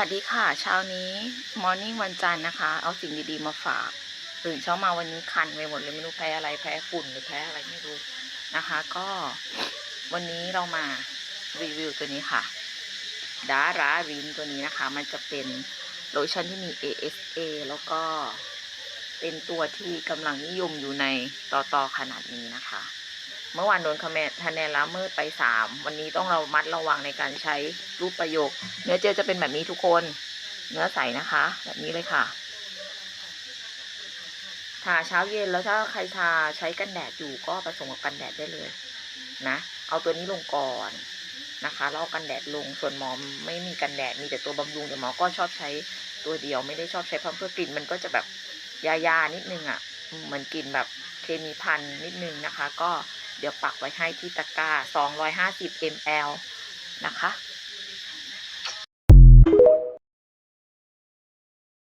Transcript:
สวัสดีค่ะ เช้านี้มอร์นิ่งวันจันทร์นะคะ เอาสิ่งดีๆมาฝากตื่นเช้ามาวันนี้คันไปหมดเลยไม่รู้แพ้อะไรแพ้ฝุ่นหรือแพ้อะไรไม่รู้นะคะ ก็วันนี้เรามารีวิวตัวนี้ค่ะดารารินตัวนี้นะคะ มันจะเป็นโลชั่นที่มี ASA แล้วก็เป็นตัวที่กำลังนิยมอยู่ในต่อต่อขนาดนี้นะคะ เมื่อวานโดนคะแนนคะแนนละเมิดไปสามวันนี้ต้องเรามัดระวังในการใช้รูปประโยค เนื้อเจลจะเป็นแบบนี้ทุกคน เนื้อใสนะคะ แบบนี้เลยค่ะ ทาเช้าเย็นแล้วถ้าใครทาใช้กันแดดอยู่ก็ผสมกับกันแดดได้เลยนะ เอาตัวนี้ลงก่อนนะคะแล้วเอากันแดดลงส่วนหมอไม่มีกันแดดมีแต่ตัวบำรุงแต่หมอก็ชอบใช้ตัวเดียวไม่ได้ชอบใช้พัมเพื่อกลิ่นมันก็จะแบบยายาๆนิดนึงอะ่ะ เหมือนกลิ่นแบบเคมีพันนิดนึงนะคะ ก็เดี๋ยวปักไว้ให้ที่ตะกร้า 250 ml นะคะ